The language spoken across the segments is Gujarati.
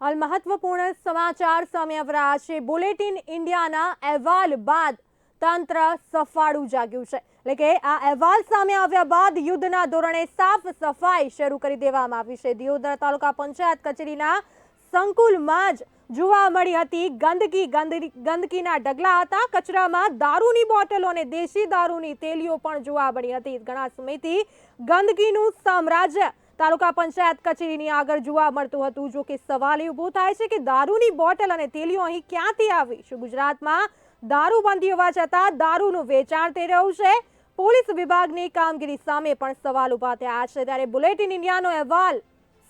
હાલ મહત્વપૂર્ણ સમાચાર સામે છે. બુલેટિન ઇન્ડિયાના અહેવાલ બાદ તંત્ર સફાળું જાગ્યું છે. એટલે કે આ અહેવાલ સામે આવ્યા બાદ યુદ્ધના ધોરણે સાફ સફાઈ શરૂ કરી દેવામાં આવી છે. દિયોદર તાલુકા પંચાયત કચેરીના સંકુલમાં જ જોવા મળી હતી ગંદકી. ગંદકી, ગંદકીના ઢગલા હતા. કચરામાં દારૂની બોટલો અને દેશી દારૂની તેલીઓ પણ જોવા મળી હતી. ઘણા સમયથી ગંદકીનું સામ્રાજ્ય તાલુકા પંચાયત કચેરીની આગળ જોવા મળતું હતું. જો કે સવાલ એ ઊભો થાય છે કે દારૂની બોટલ અને તેલીઓ અહીં ક્યાંથી આવી? શું ગુજરાતમાં દારૂબંધી હોવા છતાં દારૂનું વેચાણ થઈ રહ્યું છે? પોલીસ વિભાગની કામગીરી સામે પણ સવાલ ઊભા થયા છે. ત્યારે બુલેટિન ઇન્ડિયાનો અહેવાલ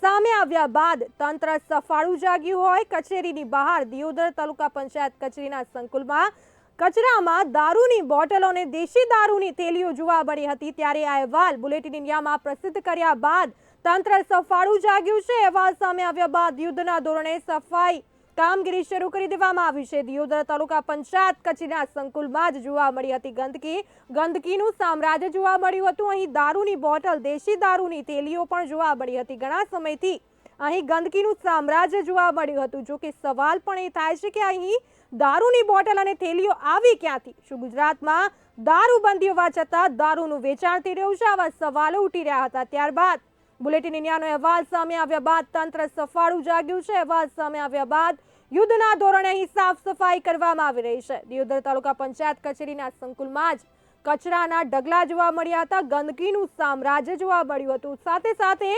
સામે આવ્યા બાદ તંત્ર સફાળું જાગ્યું હોય. કચેરીની બહાર દિયોદર તાલુકા પંચાયત કચેરીના સંકુલમાં કચરામાં દારૂની બોટલો અને દેશી દારૂની તેલીઓ જોવા મળી હતી. ત્યારે આ અહેવાલ બુલેટિન ઇન્ડિયામાં પ્રસિદ્ધ કર્યા બાદ તંત્ર સફાળું જાગ્યું છે. અહેવાલ સામે આવ્યા બાદ યુદ્ધના ધોરણે સફાઈ કામગીરી શરૂ કરી દેવામાં આવી છે. દિયોદર તાલુકા પંચાયત કચેરીના સંકુલમાં જ જોવા મળી હતી ગંદકી. ગંદકીનું સામ્રાજ્ય જોવા મળ્યું હતું. અહીં દારૂની બોટલ, દેશી દારૂની થેલીઓ પણ જોવા મળી હતી. ઘણા સમયથી અહીં ગંદકીનું સામ્રાજ્ય જોવા મળ્યું હતું. જો કે સવાલ પણ એ થાય છે કે અહીં દારૂની બોટલ અને થેલીઓ આવી ક્યાંથી? શું ગુજરાતમાં દારૂબંધી હોવા છતાં દારૂનું વેચાણ થઈ રહ્યું છે? આવા સવાલો ઉઠી રહ્યા હતા. ત્યારબાદ બુલેટિન ઇન્ડિયાનો અહેવાલ સામે આવ્યા બાદ તંત્ર સફાળું જાગ્યું છે. અહેવાલ સામે આવ્યા બાદ યુદ્ધના ધોરણે અહીં સાફ સફાઈ કરવામાં આવી રહી છે. દિયોદર તાલુકા પંચાયત કચેરીના સંકુલમાં જ કચરાના ઢગલા જોવા મળ્યા હતા. ગંદકીનું સામ્રાજ્ય જોવા મળ્યું હતું. સાથે સાથે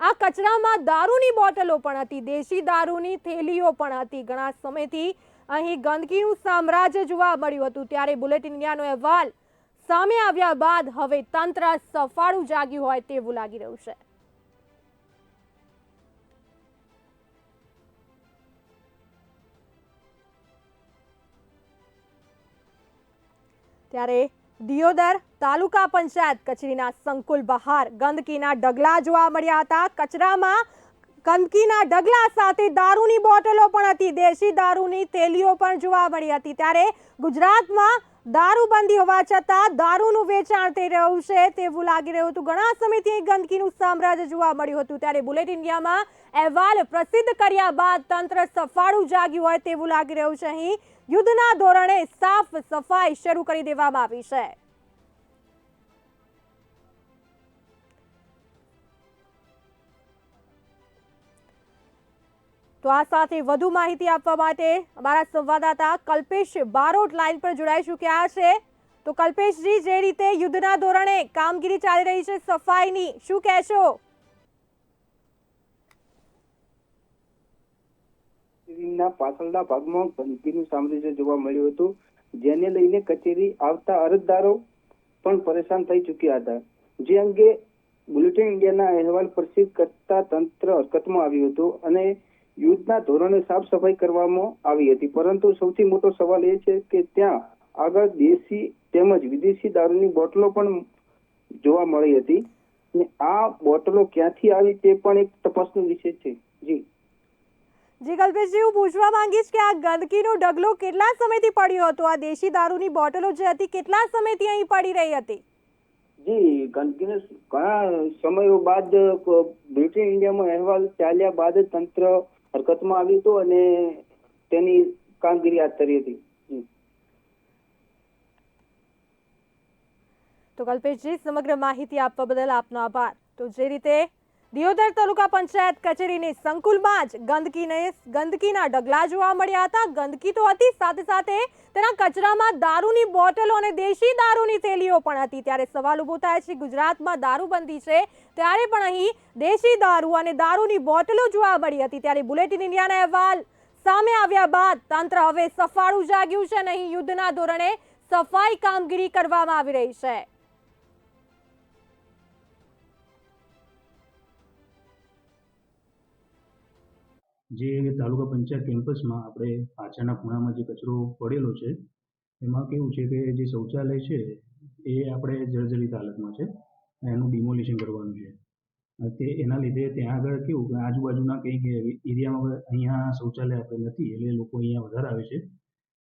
આ કચરામાં દારૂની બોટલો પણ હતી. દેશી દારૂની થેલીઓ પણ હતી. ઘણા સમયથી અહીં ગંદકીનું સામ્રાજ્ય જોવા મળ્યું હતું. ત્યારે બુલેટિન ઇન્ડિયાનો અહેવાલ સામે આવ્યા બાદ હવે તંત્ર સફાળું જાગ્યું હોય તેવું લાગી રહ્યું છે. ત્યારે દિયોદર તાલુકા પંચાયત કચેરીના સંકુલ બહાર ગંદકીના ઢગલા જોવા મળ્યા હતા. કચરામાં ગંદકીના ઢગલા સાથે દારૂની બોટલો પણ હતી. દેશી દારૂની થેલીઓ પણ જોવા મળી હતી. ત્યારે ગુજરાતમાં દારૂબંધી હોવા છતાં દારૂનું વેચાણ થઈ રહ્યું છે તેવું લાગી રહ્યું હતું. ઘણા સમયથી ગંદકીનું સામ્રાજ્ય જોવા મળ્યું હતું. ત્યારે બુલેટ ઇન્ડિયામાં અહેવાલ પ્રસિદ્ધ કર્યા બાદ તંત્ર સફાળું જાગ્યું હોય તેવું લાગી રહ્યું છે. અહીં યુદ્ધના ધોરણે સાફ સફાઈ શરૂ કરી દેવામાં આવી છે. તો આ સાથે વધુ માહિતી આપવા માટે અમારા સંવાદદાતા કલ્પેશ બારોટ લાઈન પર જોડાઈ ચૂક્યા છે. તો કલ્પેશજી, જે રીતે યુદ્ધના ધોરણે કામગીરી ચાલી રહી છે, સફાઈની, શું કહેશો? ના પાછળના ભાગમાં ગંદકીનું સામ્રાજ્ય જોવા મળ્યું હતું, જેને લઈને કચેરી આવતા અરજદારો પણ પરેશાન થઈ ચૂક્યા હતા. જે અંગે બુલેટિન ઇન્ડિયાના અહેવાલ પ્રસિદ્ધ કરતા તંત્ર હરકતમાં આવ્યું હતું અને યુદ્ધના ધોરણે સાફ સફાઈ કરવામાં આવી હતી. પરંતુ સૌથી મોટો સવાલ એ છે કે ત્યાં આગળ દેશી તેમજ વિદેશી દારૂની બોટલો પણ જોવા મળી હતી. ને આ બોટલો ક્યાંથી આવી તે પણ એક તપાસનો વિષય છે. જી. જી કલ્પેશજી હું પૂછવા માંગીશ કે આ ગંદકીનો ઢગલો કેટલા સમયથી પડ્યો હતો? આ દેશી દારૂની બોટલો જે હતી કેટલા સમયથી અહીં પડી રહી હતી? જી ગંદકીને ઘણા સમયો બાદ બ્રિટન ઇન્ડિયામાં અહેવાલ ચાલ્યા બાદ તંત્ર હરકતમાં આવ્યું હતું અને તેની કામગીરી હાથ ધરી હતી. તો કલ્પેશજી, સમગ્ર માહિતી આપવા બદલ આપનો આભાર. તો જે રીતે દિયોદર તાલુકા પંચાયત કચેરીની સંકુલમાં જ ગંદકીને ગંદકીના ઢગલા જોવા મળ્યા હતા. ગંદકી તો હતી, સાથે સાથે તેના કચરામાં દારૂની બોટલો અને દેશી દારૂની થેલીઓ પણ હતી. ત્યારે સવાલ ઊભો થાય છે, ગુજરાતમાં દારૂબંધી છે, ત્યારે પણ અહીં દેશી દારૂ અને દારૂની બોટલો જોવા મળી હતી. ત્યારે બુલેટિન ઇન્ડિયાના અહેવાલ સામે આવ્યા બાદ તંત્ર હવે સફાળું જાગ્યું છે અને અહીં યુદ્ધના ધોરણે સફાઈ કામગીરી કરવામાં આવી રહી છે. જે તાલુકા પંચાયત કેમ્પસમાં આપણે પાછળના ખૂણામાં જે કચરો પડેલો છે, એમાં કેવું છે કે જે શૌચાલય છે, એ આપણે જર્જરિત હાલતમાં છે એનું ડિમોલિશન કરવાનું છે. તે એના લીધે ત્યાં આગળ કેવું કે આજુબાજુના કંઈક એરિયામાં અહીંયા શૌચાલય આપણે નથી, એટલે લોકો અહીંયા વધારે આવે છે.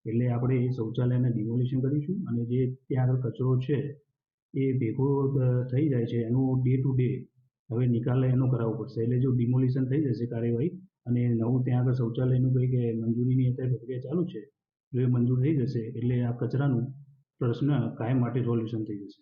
એટલે આપણે એ શૌચાલયને ડિમોલિશન કરીશું અને જે ત્યાં આગળ કચરો છે, એ ભેગો થઈ જાય છે એનું ડે ટુ ડે હવે નિકાલ એનો કરાવવો પડશે. એટલે જો ડિમોલિશન થઈ જશે કાર્યવાહી અને નવું ત્યાં આગળ શૌચાલયનું કંઈ કે મંજૂરીની અત્યારે પ્રક્રિયા ચાલુ છે જો એ મંજૂર થઈ જશે એટલે આ કચરાનું પ્રશ્ન કાયમ માટે સોલ્યુશન થઈ જશે.